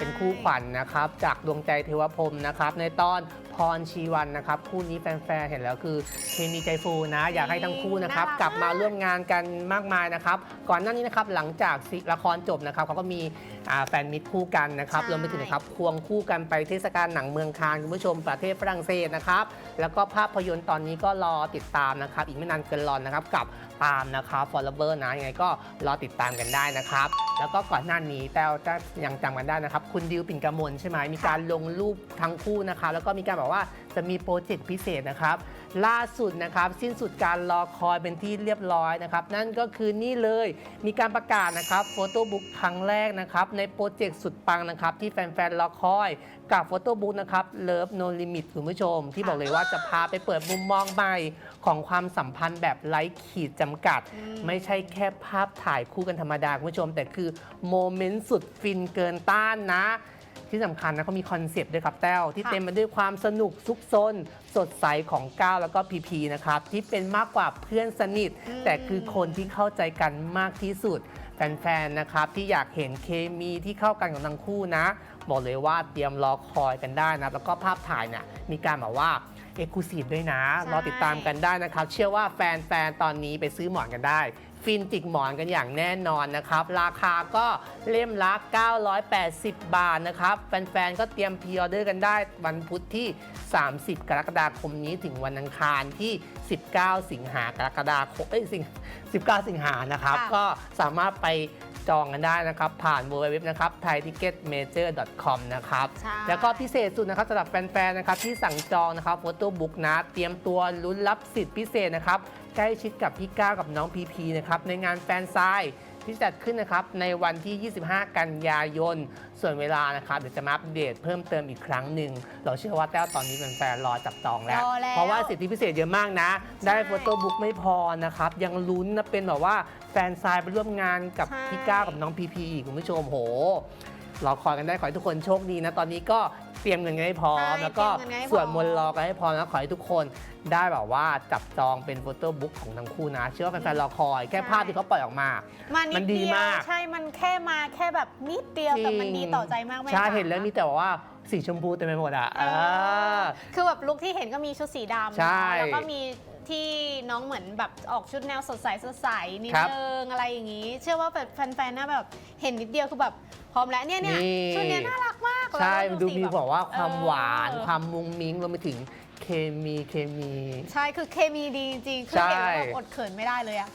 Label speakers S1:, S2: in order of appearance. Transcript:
S1: เป็นคู่ขวัญนะครับ จากดวงใจเทวพรมนะครับ ในตอน พรชีวันนะครับคู่นี้แฟนๆเห็นแล้วคือเคมีใจฟูนะ อยากให้ทั้งคู่นะครับ
S2: น่ารัก
S1: กลับมาร่วมงานกันมากมายนะครับ ก่อนหน้านี้นะครับหลังจากซีละครจบนะครับเขาก็มีอ่าแฟนมิตรคู่กันนะครับ
S2: ใช่
S1: รวมไปถึงนะครับควงคู่กันไปเทศกาลหนังเมืองคานคุณผู้ชมประเทศฝรั่งเศสนะครับแล้วก็ภาพยนตร์ตอนนี้ก็รอติดตามนะครับอีกไม่นานเกินรอนะครับกับตามนะครับ Forever นะยังไงก็รอติดตามกันได้นะครับ แล้วก็ก่อนหน้านี้แต้วจะยังจำกันได้นะครับ คุณดิวปิ่นกมลใช่ไหมมีการลงรูปทั้งคู่นะครับแล้วก็มีการบอกว่าจะมีโปรเจกต์พิเศษนะครับ ล่าสุดนะครับสิ้นสุดการรอคอยเป็นที่เรียบร้อยนะครับ นั่นก็คือนี่เลยมีการประกาศนะครับโฟโต้บุ๊กครั้งแรกนะครับในโปรเจกต์สุดปังนะครับที่แฟนๆรอคอยกับโฟโต้บุ๊กนะครับ Love No Limit คุณผู้ชม ที่บอกเลยว่าจะพาไปเปิดมุมมองใหม่ของความสัมพันธ์แบบไร้ขีดจำกัด
S2: อืม
S1: ไม่ใช่แค่ภาพถ่ายคู่กันธรรมดาคุณผู้ชม แต่คือโมเมนต์สุดฟินเกินต้านนะ ที่สำคัญนะเขามีคอนเซปต์ด้วยครับแต้วที่
S2: ค่ะ
S1: เต็มไปด้วยความสนุกซุกซนสดใสของก้าวแล้วก็พีพีนะครับที่เป็นมากกว่าเพื่อนสนิท แต่คือคนที่เข้าใจกันมากที่สุด แฟนๆนะครับที่อยากเห็นเคมีที่เข้ากันของทั้งคู่นะ บอกเลยว่าเตรียมรอคอยกันได้นะแล้วก็ภาพถ่ายเนี่ยมีการแบบว่าเอกลูซีฟด้วยนะ
S2: ใช่
S1: รอติดตามกันได้นะครับ เชื่อว่าแฟนๆตอนนี้ไปซื้อหมอนกันได้ ฟินจิกหมอนกันอย่างแน่นอนนะครับ ราคาก็เล่มละ 980 บาทนะครับ แฟนๆ ก็เตรียมพรีออเดอร์กันได้วันพุธที่ 30 กรกฎาคมนี้ถึงวันอังคารที่ 19 สิงหากรกฎาคมเอ้ยสิง19 สิงหานะครับ
S2: ค่ะ
S1: ก็สามารถไปจองกันได้นะครับ ผ่าน www นะครับ thaiticketmajor.com นะครับ
S2: ใช่
S1: แล้วก็พิเศษสุดนะครับสำหรับแฟนๆ นะครับที่สั่งจองนะครับโฟโต้บุ๊กนะ เตรียมตัวลุ้นรับสิทธิพิเศษนะครับ ใกล้ชิดกับพี่ก้าวกับน้องพีพีนะครับในงานแฟนไซน์ที่จัดขึ้นนะครับในวันที่ 25 กันยายน ส่วนเวลานะครับเดี๋ยวจะมาอัปเดตเพิ่มเติมอีกครั้งหนึ่ง เราเชื่อว่าแต้วตอนนี้แฟนๆรอจับจองแล้ว
S2: รอแล้ว
S1: เพราะว่าสิทธิพิเศษเยอะมากนะ ได้โฟโต้บุ๊กไม่พอนะครับ ยังลุ้นนะเป็นแบบว่าแฟนไซน์ไปร่วมงานกับ
S2: ใช่
S1: พี่ก้าวกับน้องพีพีอีกคุณผู้ชมโหรอคอยกันได้ขอให้ทุกคนโชคดีนะ ตอนนี้ก็ เตรียมเงินกันให้พร้อม
S2: ใช่
S1: แล้วก็
S2: เตรียมเงินกันให้พร้อม
S1: ส่วนมนต์รอกันให้พร้อมนะขอให้ทุกคนได้แบบว่าจับจองเป็นโฟโต้บุ๊กของทั้งคู่นะ เชื่อว่าแฟนๆรอคอยแค่ภาพที่เขาปล่อยออกมา
S2: มานิ
S1: มั
S2: ด
S1: นดี
S2: เดียว
S1: มาก
S2: ใช่มันแค่มาแค่แบบนิดเดียวแต่มันดีต่อใจมากแม่
S1: ใช่
S2: จ๋า
S1: เห็นแล้วมีแต่ว่าสีชมพูเต็มไปหมดอะ
S2: เออ
S1: เออ
S2: คือแบบลุคที่เห็นก็มีชุดสีดำ
S1: ใช่
S2: แล้วก็มีที่น้องเหมือนแบบออกชุดแนวสดใสสดใสนิด
S1: ครับ
S2: นึงอะไรอย่างนี้ เชื่อว่าแบบแฟนๆน่าแบบเห็นนิดเดียวคือแบบพร้อมแล้วเนี่ยเนี่ย
S1: นี่
S2: ชุดเนี้ยน่ารักมาก
S1: ใช่
S2: แล้ว
S1: ดู
S2: สิ
S1: มี
S2: แบบ
S1: บอกว่าความหวาน
S2: เออ
S1: ความมุ้งมิ้งรวมไปถึงเคมีเคมี
S2: ใช่ คือเคมีดีจริงๆคือ
S1: ใช่
S2: เห็นแล้วแบบอดเขินไม่ได้เลยอะ